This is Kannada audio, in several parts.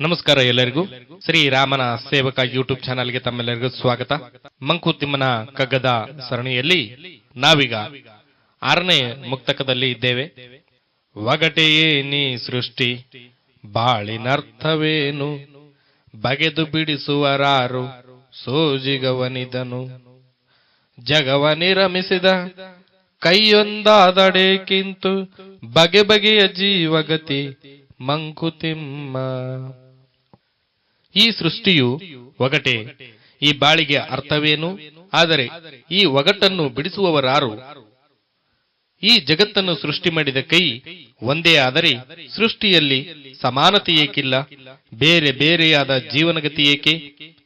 ನಮಸ್ಕಾರ ಎಲ್ಲರಿಗೂ. ಶ್ರೀರಾಮನ ಸೇವಕ ಯೂಟ್ಯೂಬ್ ಚಾನಲ್ಗೆ ತಮ್ಮೆಲ್ಲರಿಗೂ ಸ್ವಾಗತ. ಮಂಕುತಿಮ್ಮನ ಕಗ್ಗದ ಸರಣಿಯಲ್ಲಿ ನಾವೀಗ ಆರನೇ ಮುಕ್ತಕದಲ್ಲಿ ಇದ್ದೇವೆ. ಒಗಟೆಯೇ ನೀ ಸೃಷ್ಟಿ, ಬಾಳಿನರ್ಥವೇನು? ಬಗೆದು ಬಿಡಿಸುವರಾರು ಸೋಜಿಗವನಿದನು. ಜಗವ ನಿರಮಿಸಿದ ಕೈಯೊಂದಾದಡೇಕಿಂತು ಬಗೆ ಬಗೆಯ ಜೀವಗತಿ ಮಂಕುತಿಮ್ಮ. ಈ ಸೃಷ್ಟಿಯು ಒಗಟೆ. ಈ ಬಾಳಿಗೆ ಅರ್ಥವೇನು? ಆದರೆ ಈ ಒಗಟನ್ನು ಬಿಡಿಸುವವರಾರು. ಈ ಜಗತ್ತನ್ನು ಸೃಷ್ಟಿ ಮಾಡಿದ ಕೈ ಒಂದೇ ಆದರೆ ಸೃಷ್ಟಿಯಲ್ಲಿ ಸಮಾನತೆ ಏಕಿಲ್ಲ ಬೇರೆ ಬೇರೆಯಾದ ಜೀವನಗತಿ ಏಕೆ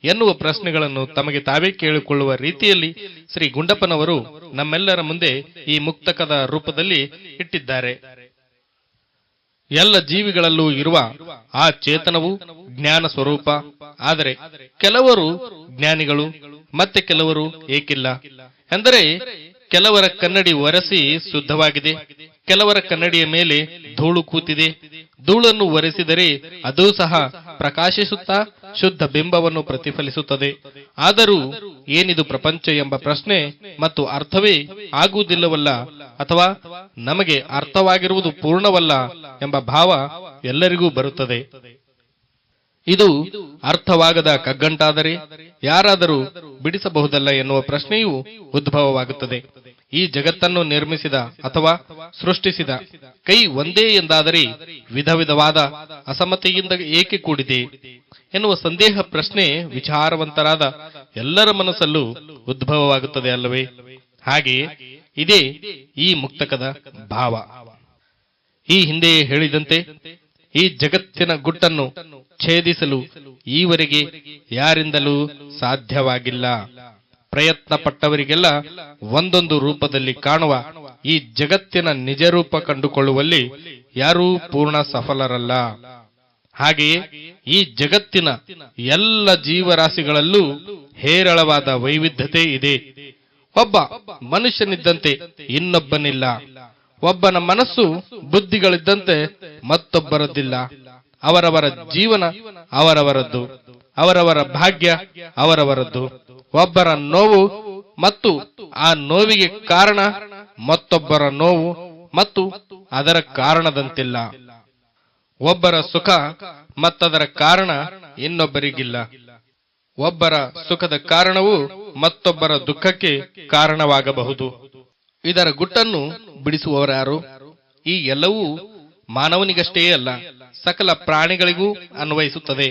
ಎನ್ನುವ ಪ್ರಶ್ನೆಗಳನ್ನು ತಮಗೆ ತಾವೇ ಕೇಳಿಕೊಳ್ಳುವ ರೀತಿಯಲ್ಲಿ ಶ್ರೀ ಗುಂಡಪ್ಪನವರು ನಮ್ಮೆಲ್ಲರ ಮುಂದೆ ಈ ಮುಕ್ತಕದ ರೂಪದಲ್ಲಿ ಇಟ್ಟಿದ್ದಾರೆ. ಎಲ್ಲ ಜೀವಿಗಳಲ್ಲೂ ಇರುವ ಆ ಚೇತನವು ಜ್ಞಾನ ಸ್ವರೂಪ. ಆದರೆ ಕೆಲವರು ಜ್ಞಾನಿಗಳು, ಮತ್ತೆ ಕೆಲವರು ಏಕಿಲ್ಲ. ಎಂದರೆ ಕೆಲವರ ಕನ್ನಡಿ ಒರೆಸಿ ಶುದ್ಧವಾಗಿದೆ. ಕೆಲವರ ಕನ್ನಡಿಯ ಮೇಲೆ ಧೂಳು ಕೂತಿದೆ. ಧೂಳನ್ನು ಒರೆಸಿದರೆ ಅದು ಸಹ ಪ್ರಕಾಶಿಸುತ್ತಾ ಶುದ್ಧ ಬಿಂಬವನ್ನು ಪ್ರತಿಫಲಿಸುತ್ತದೆ. ಆದರೂ ಏನಿದು ಪ್ರಪಂಚ ಎಂಬ ಪ್ರಶ್ನೆ ಮತ್ತು ಅರ್ಥವೇ ಆಗುವುದಿಲ್ಲವಲ್ಲ ಅಥವಾ ನಮಗೆ ಅರ್ಥವಾಗಿರುವುದು ಪೂರ್ಣವಲ್ಲ ಎಂಬ ಭಾವ ಎಲ್ಲರಿಗೂ ಬರುತ್ತದೆ. ಇದು ಅರ್ಥವಾಗದ ಕಗ್ಗಂಟಾದರೆ ಯಾರಾದರೂ ಬಿಡಿಸಬಹುದಲ್ಲ ಎನ್ನುವ ಪ್ರಶ್ನೆಯೂ ಉದ್ಭವವಾಗುತ್ತದೆ. ಈ ಜಗತ್ತನ್ನು ನಿರ್ಮಿಸಿದ ಅಥವಾ ಸೃಷ್ಟಿಸಿದ ಕೈ ಒಂದೇ ಎಂದಾದರೆ ವಿಧ ವಿಧವಾದ ಅಸಮತೆಯಿಂದ ಏಕೆ ಕೂಡಿದೆ ಎನ್ನುವ ಸಂದೇಹ ಪ್ರಶ್ನೆ ವಿಚಾರವಂತರಾದ ಎಲ್ಲರ ಮನಸ್ಸಲ್ಲೂ ಉದ್ಭವವಾಗುತ್ತದೆ ಅಲ್ಲವೇ? ಹಾಗೆ ಇದೇ ಈ ಮುಕ್ತಕದ ಭಾವ. ಈ ಹಿಂದೆಯೇ ಹೇಳಿದಂತೆ ಈ ಜಗತ್ತಿನ ಗುಟ್ಟನ್ನು ಛೇದಿಸಲು ಈವರೆಗೆ ಯಾರಿಂದಲೂ ಸಾಧ್ಯವಾಗಿಲ್ಲ. ಪ್ರಯತ್ನ ಪಟ್ಟವರಿಗೆಲ್ಲ ಒಂದೊಂದು ರೂಪದಲ್ಲಿ ಕಾಣುವ ಈ ಜಗತ್ತಿನ ನಿಜ ರೂಪ ಕಂಡುಕೊಳ್ಳುವಲ್ಲಿ ಯಾರೂ ಪೂರ್ಣ ಸಫಲರಲ್ಲ. ಹಾಗೆಯೇ ಈ ಜಗತ್ತಿನ ಎಲ್ಲ ಜೀವರಾಶಿಗಳಲ್ಲೂ ಹೇರಳವಾದ ವೈವಿಧ್ಯತೆ ಇದೆ. ಒಬ್ಬ ಮನುಷ್ಯನಿದ್ದಂತೆ ಇನ್ನೊಬ್ಬನಿಲ್ಲ. ಒಬ್ಬನ ಮನಸ್ಸು ಬುದ್ಧಿಗಳಿದ್ದಂತೆ ಮತ್ತೊಬ್ಬರದ್ದಿಲ್ಲ. ಅವರವರ ಜೀವನ ಅವರವರದ್ದು, ಅವರವರ ಭಾಗ್ಯ ಅವರವರದ್ದು. ಒಬ್ಬರ ನೋವು ಮತ್ತು ಆ ನೋವಿಗೆ ಕಾರಣ ಮತ್ತೊಬ್ಬರ ನೋವು ಮತ್ತು ಅದರ ಕಾರಣದಂತಿಲ್ಲ. ಒಬ್ಬರ ಸುಖ ಮತ್ತದರ ಕಾರಣ ಇನ್ನೊಬ್ಬರಿಗಿಲ್ಲ. ಒಬ್ಬರ ಸುಖದ ಕಾರಣವು ಮತ್ತೊಬ್ಬರ ದುಃಖಕ್ಕೆ ಕಾರಣವಾಗಬಹುದು. ಇದರ ಗುಟ್ಟನ್ನು ಬಿಡಿಸುವವರಾರು ಈ ಎಲ್ಲವೂ ಮಾನವನಿಗಷ್ಟೇ ಅಲ್ಲ. ಸಕಲ ಪ್ರಾಣಿಗಳಿಗೂ ಅನ್ವಯಿಸುತ್ತದೆ.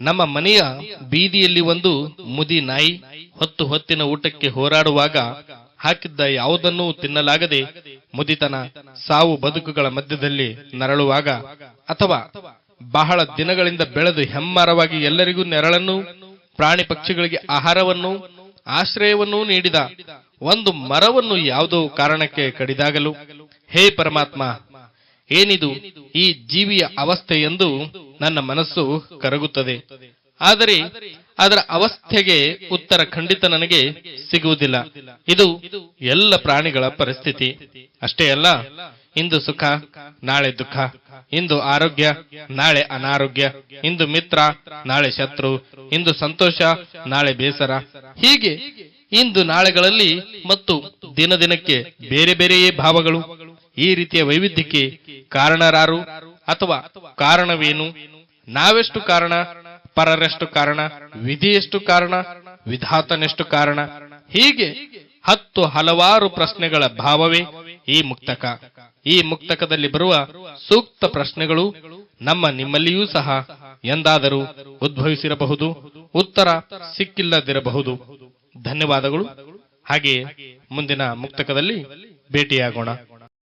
ನಮ್ಮ ಮನೆಯ ಬೀದಿಯಲ್ಲಿ ಒಂದು ಮುದಿ ನಾಯಿ ಹೊತ್ತು ಹೊತ್ತಿನ ಊಟಕ್ಕೆ ಹೋರಾಡುವಾಗ ಹಾಕಿದ್ದ ಯಾವುದನ್ನೂ ತಿನ್ನಲಾಗದೆ ಮುದಿತನ ಸಾವು ಬದುಕುಗಳ ಮಧ್ಯದಲ್ಲಿ ನರಳುವಾಗ ಅಥವಾ ಬಹಳ ದಿನಗಳಿಂದ ಬೆಳೆದು ಹೆಮ್ಮರವಾಗಿ ಎಲ್ಲರಿಗೂ ನೆರಳನ್ನು, ಪ್ರಾಣಿ ಪಕ್ಷಿಗಳಿಗೆ ಆಹಾರವನ್ನು, ಆಶ್ರಯವನ್ನೂ ನೀಡಿದ ಒಂದು ಮರವನ್ನು ಯಾವುದೋ ಕಾರಣಕ್ಕೆ ಕಡಿದಾಗಲು, ಹೇ ಪರಮಾತ್ಮ ಏನಿದು ಈ ಜೀವಿಯ ಅವಸ್ಥೆ ಎಂದು ನನ್ನ ಮನಸ್ಸು ಕರಗುತ್ತದೆ. ಆದರೆ ಅದರ ಅವಸ್ಥೆಗೆ ಉತ್ತರ ಖಂಡಿತ ನನಗೆ ಸಿಗುವುದಿಲ್ಲ. ಇದು ಎಲ್ಲ ಪ್ರಾಣಿಗಳ ಪರಿಸ್ಥಿತಿ. ಅಷ್ಟೇ ಅಲ್ಲ, ಇಂದು ಸುಖ, ನಾಳೆ ದುಃಖ, ಇಂದು ಆರೋಗ್ಯ, ನಾಳೆ ಅನಾರೋಗ್ಯ, ಇಂದು ಮಿತ್ರ, ನಾಳೆ ಶತ್ರು, ಇಂದು ಸಂತೋಷ, ನಾಳೆ ಬೇಸರ. ಹೀಗೆ ಇಂದು ನಾಳೆಗಳಲ್ಲಿ ಮತ್ತು ದಿನ ದಿನಕ್ಕೆ ಬೇರೆ ಬೇರೆಯೇ ಭಾವಗಳು. ಈ ರೀತಿಯ ವೈವಿಧ್ಯಕ್ಕೆ ಕಾರಣರಾರು ಅಥವಾ ಕಾರಣವೇನು? ನಾವೆಷ್ಟು ಕಾರಣ? ಪರರೆಷ್ಟು ಕಾರಣ? ವಿಧಿಯೆಷ್ಟು ಕಾರಣ? ವಿಧಾತನೆಷ್ಟು ಕಾರಣ? ಹೀಗೆ ಹತ್ತು ಹಲವಾರು ಪ್ರಶ್ನೆಗಳ ಭಾವವೇ ಈ ಮುಕ್ತಕ. ಈ ಮುಕ್ತಕದಲ್ಲಿ ಬರುವ ಸೂಕ್ತ ಪ್ರಶ್ನೆಗಳು ನಮ್ಮ ನಿಮ್ಮಲ್ಲಿಯೂ ಸಹ ಎಂದಾದರೂ ಉದ್ಭವಿಸಿರಬಹುದು, ಉತ್ತರ ಸಿಕ್ಕಿಲ್ಲದಿರಬಹುದು. ಧನ್ಯವಾದಗಳು. ಹಾಗೆಯೇ ಮುಂದಿನ ಮುಕ್ತಕದಲ್ಲಿ ಭೇಟಿಯಾಗೋಣ.